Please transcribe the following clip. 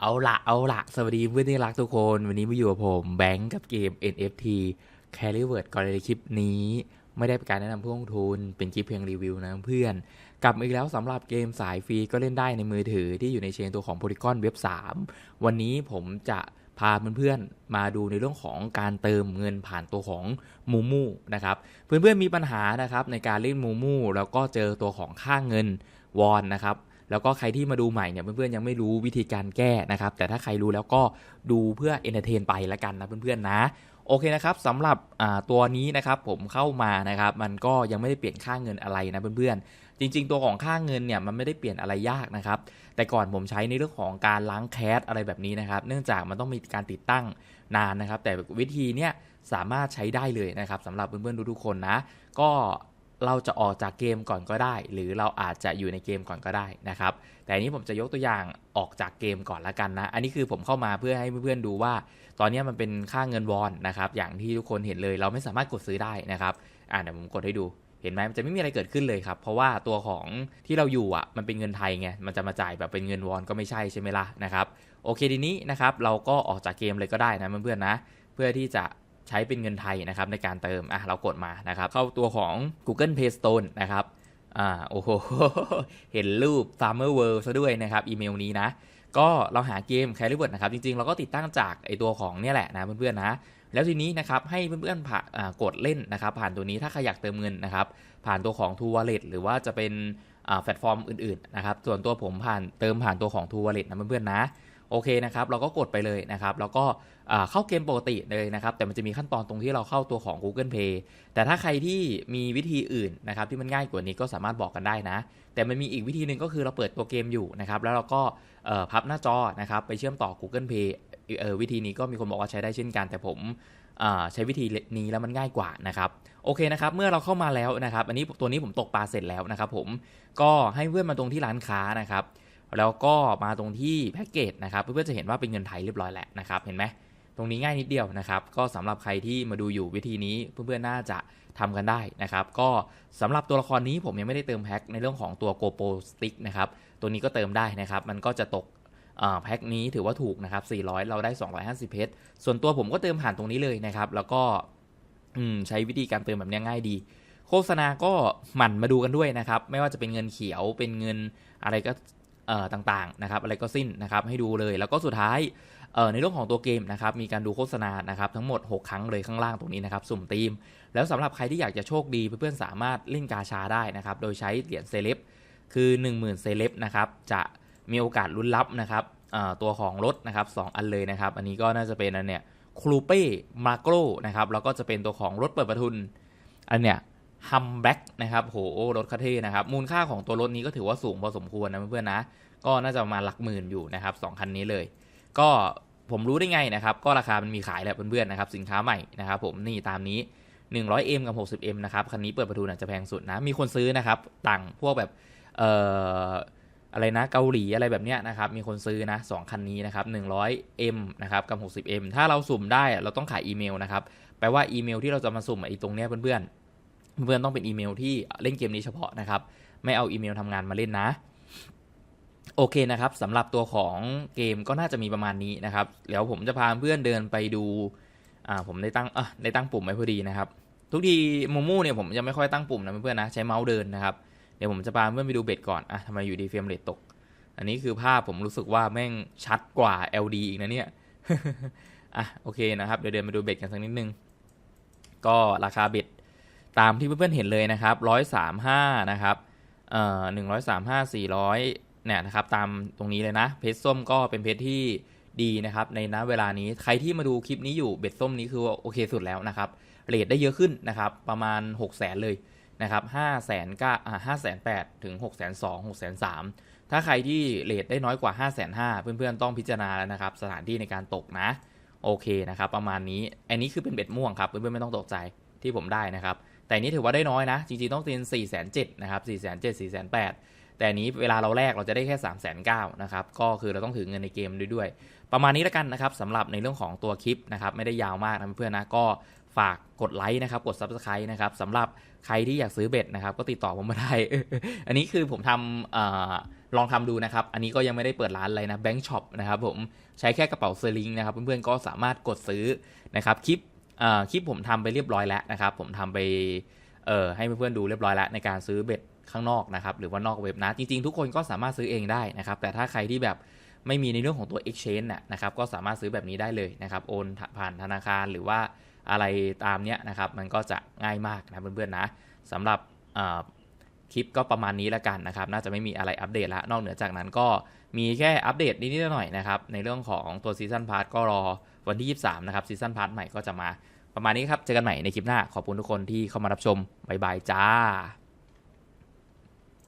เอาละเอาละสวัสดีเพื่อนที่รักทุกคน วันนี้มาอยู่กับผมแบงค์กับเกม NFT Carry Word ก่อนในคลิปนี้ ไม่ได้เป็นการแนะนำเพื่อลงทุน เป็นคลิปเพียงรีวิวนะเพื่อน กลับมาอีกแล้วสำหรับเกมสายฟรีก็เล่นได้ในมือถือที่อยู่ในเชนตัวของ Polygon Web 3 วันนี้ผมจะพาเพื่อนๆมาดูในเรื่องของการเติมเงินผ่านตัวของมูมูนะครับเพื่อนๆมีปัญหานะครับในการเล่นมูมูแล้วก็เจอตัวของค่าเงินวอนนะครับ แล้วก็ใครที่มาดูใหม่เนี่ยเพื่อนๆยังไม่รู้วิธีการแก้นะครับ แต่ถ้าใครรู้แล้วก็ดูเพื่อเอนเตอร์เทนไปละกันนะเพื่อนๆนะโอเคนะครับสำหรับตัวนี้นะครับผมเข้ามานะครับ มันก็ยังไม่ได้เปลี่ยนค่าเงินอะไรนะเพื่อนๆ จริง ๆ ตัวของค่าเงินเนี่ยมันไม่ได้เปลี่ยนอะไรยากนะครับ แต่ก่อนผมใช้ในเรื่องของการล้างแคสอะไรแบบนี้นะครับ เนื่องจากมันต้องมีการติดตั้งนานนะครับ แต่วิธีเนี้ยสามารถใช้ได้เลยนะครับสำหรับเพื่อนๆทุกๆคนนะ ก็ เราจะออกจากเกมก่อนก็ได้ หรือเราอาจจะอยู่ในเกมก่อนก็ได้นะครับ แต่อันนี้ผมจะยกตัวอย่างออกจากเกมก่อนละกันนะ อันนี้คือผมเข้ามาเพื่อให้เพื่อนๆดูว่า ตอนนี้มันเป็นค่าเงินวอนนะครับ อย่างที่ทุกคนเห็นเลย เราไม่สามารถกดซื้อได้นะครับ อ่าเดี๋ยวผมกดให้ดู เห็นไหมมันจะไม่มีอะไรเกิดขึ้นเลยครับ เพราะว่าตัวของที่เราอยู่อะ มันเป็นเงินไทยไง มันจะมาจ่ายแบบเป็นเงินวอนก็ไม่ใช่ใช่ไหมล่ะนะครับ โอเคทีนี้นะครับ เราก็ออกจากเกมเลยก็ได้นะเพื่อนๆนะ เพื่อที่จะ ใช้เป็นเงินไทยนะครับในการเติมอะเรากดมานะครับเข้าตัวของ Google Play Store นะครับอ่าโอ้โหเห็นรูป Farmer World ซะด้วยนะครับอีเมลนี้นะก็เราหาเกม c a r r y w o r นะครับจริงๆ เราก็ติดตั้งจากไอตัวของเนี่ยแหละนะเพื่อนๆนะแล้วทีนี้นะครับให้เพื่อนๆผ่ากดเล่นนะครับผ่านตัวนี้ถ้าใครอยากเติมเงินนะครับผ่านตัวของ True Wallet หรือว่าจะเป็นแพลตฟอร์มอื่นๆนะครับส่วนตัวผมผ่านเติมผ่านตัวของ True Wallet นะเพื่อนๆนะ โอเคนะครับเราก็กดไปเลยนะครับแล้วก็เข้าเกมปกติเลยนะครับแต่มันจะมีขั้นตอนตรงที่เราเข้าตัวของ Google Play แต่ถ้าใครที่มีวิธีอื่นนะครับที่มันง่ายกว่านี้ก็สามารถบอกกันได้นะ แต่มันมีอีกวิธีหนึ่งก็คือเราเปิดตัวเกมอยู่นะครับแล้วเราก็พับหน้าจอนะครับไปเชื่อมต่อ Google Play วิธีนี้ก็มีคนบอกว่าใช้ได้เช่นกัน แต่ผมใช้วิธีนี้แล้วมันง่ายกว่านะครับโอเคนะครับเมื่อเราเข้ามาแล้วนะครับอันนี้ตัวนี้ผมตกปลาเสร็จแล้วนะครับผมก็ให้เพื่อนมาตรงที่ร้านค้านะครับ แล้วก็มาตรงที่แพ็กเกจนะครับเพื่อนๆจะเห็นว่าเป็นเงินไทยเรียบร้อยแล้วนะครับเห็นไหมตรงนี้ง่ายนิดเดียวนะครับ ก็สำหรับใครที่มาดูอยู่วิธีนี้เพื่อนๆน่าจะทำกันได้นะครับ ก็สำหรับตัวละครนี้ผมยังไม่ได้เติมแพ็คในเรื่องของตัว GoPro Stick นะครับ ตัวนี้ก็เติมได้นะครับ มันก็จะตกแพ็คนี้ถือว่าถูกนะครับ 400 เราได้ 250 เพชร ส่วนตัวผมก็เติมผ่านตรงนี้เลยนะครับ แล้วก็ใช้วิธีการเติมแบบนี้ง่ายดี โฆษณาก็หมั่นมาดูกันด้วยนะครับ ไม่ว่าจะเป็นเงินเขียว เป็นเงินอะไรก็ ต่างๆนะครับอะไรก็สิ้นนะครับให้ดูเลย แล้วก็สุดท้ายในเรื่องของตัวเกมนะครับมีการดูโฆษณานะครับทั้งหมด 6 ครั้งเลยข้างล่างตรงนี้นะครับสุ่มทีม แล้วสำหรับใครที่อยากจะโชคดีเพื่อนๆสามารถเล่นกาชาได้นะครับโดยใช้เหรียญเซเลบคือ 10,000เซเลบนะครับจะมีโอกาสลุ้นรับนะครับตัวของรถนะครับ2อันเลยนะครับ อันนี้ก็น่าจะเป็นอันเนี้ยครูเป้มาโกรนะครับแล้วก็จะเป็นตัวของรถเปิดประทุน อันเนี้ย ฮัมแบ็กนะครับโหรถคาเท่นะครับ มูลค่าของตัวรถนี้ก็ถือว่าสูงพอสมควรนะเพื่อนๆนะ ก็น่าจะมาหลักหมื่นอยู่นะครับสคันนี้เลย ก็ผมรู้ได้ไงนะครับ ก็ราคามันมีขายแหละเพื่อนๆนะครับ สินค้าใหม่นะครับผมนี่ตามนี้ 100M กับ 60M นะครับ คันนี้เปิดประทุนอาจจะแพงสุดนะ มีคนซื้อนะครับ ต่างพวกแบบเอ่ออะไรนะเกาหลีอะไรแบบเนี้ยนะครับ มีคนซื้อนะสองคันนี้นะครับ 100M นะครับกับ 60M ถ้าเราสุ่มได้เราต้องขายอีเมลนะครับแปลว่าอีเมลที่เราจะมาสุ่มไอ้ตรงเนี้ยเพื่อนๆ เพื่อนต้องเป็นอีเมลที่เล่นเกมนี้เฉพาะนะครับ ไม่เอาอีเมลทำงานมาเล่นนะ โอเคนะครับสำหรับตัวของเกมก็น่าจะมีประมาณนี้นะครับเดี๋ยวผมจะพาเพื่อนเดินไปดูอ่าผมได้ตั้งอะได้ตั้งปุ่มไว้พอดีนะครับ ทุกทีมูมูเนี่ยผมจะไม่ค่อยตั้งปุ่มนะเพื่อนๆนะใช้เมาส์เดินนะครับเดี๋ยวผมจะพาเพื่อนไปดูเบ็ดก่อนอะทำไมอยู่ดีเฟรมเรทตก อันนี้คือภาพผมรู้สึกว่าแม่งชัดกว่า LD อีกนะเนี่ยอะโอเคนะครับเดี๋ยวเดินมาดูเบ็ดกันสักนิดนึง ก็ราคาเบ็ด ตามที่เพื่อนๆเห็นเลยนะครับร้อยสามห้านะครับเอ่อหนึ่งร้อยสามห้าสี่ร้อยเนี่ยนะครับตามตรงนี้เลยนะ เพชรส้มก็เป็นเพชรที่ดีนะครับในณเวลานี้ใครที่มาดูคลิปนี้อยู่เบ็ดส้มนี้คือโอเคสุดแล้วนะครับเรทได้เยอะขึ้นนะครับประมาณ 6 0 0 0 0เลยนะครับห้าแสนก้าห้าแสนแปดถึงหกแสนสองหกแสนสามถ้าใครที่เลทได้น้อยกว่า5้าแสนห้าเพื่อนๆต้องพิจารณาแล้วนะครับ สถานที่ในการตกนะ โอเคนะครับ ประมาณนี้ อันนี้คือเป็นเบ็ดม่วงครับ เพื่อนๆไม่ต้องตกใจที่ผมได้นะครับ แต่นี้ถือว่าได้น้อยนะ จริงๆ ต้องเป็น4ี่แสนเจ็นะครับสี่แสนเจ็ดสี่แสนแปดแต่นี้เวลาเราแลกเราจะได้แค่3ามแสนเก้านะครับ ก็คือเราต้องถือเงินในเกมด้วยด้วย ประมาณนี้แล้วกันนะครับสำหรับในเรื่องของตัวคลิปนะครับ ไม่ได้ยาวมากนะเพื่อนนะ ก็ฝากกดไลค์นะครับ กด Subscribe นะครับสำหรับใครที่อยากซื้อเบ็ดนะครับ ก็ติดต่อผมมาได้ อันนี้คือผมทำออลองทำดูนะครับ อันนี้ก็ยังไม่ได้เปิดร้านอะไรนะแบง k ์ช็อปนะครับผมใช้แค่กระเป๋าเซลิงนะครับ เพื่อนๆก็สามารถกดซื้อนะครับคลิป คลิปผมทำไปเรียบร้อยแล้วนะครับ ผมทำไปเออให้เพื่อนๆดูเรียบร้อยแล้วในการซื้อเบ็ดข้างนอกนะครับ หรือว่านอกเว็บนะ จริงๆ ทุกคนก็สามารถซื้อเองได้นะครับ แต่ถ้าใครที่แบบไม่มีในเรื่องของตัว exchange นะนะครับ ก็สามารถซื้อแบบนี้ได้เลยนะครับ โอนผ่านธนาคารหรือว่าอะไรตามเนี้ยนะครับ มันก็จะง่ายมากนะเพื่อนๆนะสำหรับ คลิปก็ประมาณนี้แล้วกันนะครับ น่าจะไม่มีอะไรอัปเดตละ นอกเหนือจากนั้นก็มีแค่อัปเดตนิดๆหน่อยๆนะครับ ในเรื่องของตัวซีซันพาร์ทก็รอวันที่ 23 นะครับซีซันพาร์ทใหม่ก็จะมาประมาณนี้ครับ เจอกันใหม่ในคลิปหน้า ขอบคุณทุกคนที่เข้ามารับชม บ๊ายบายจ้า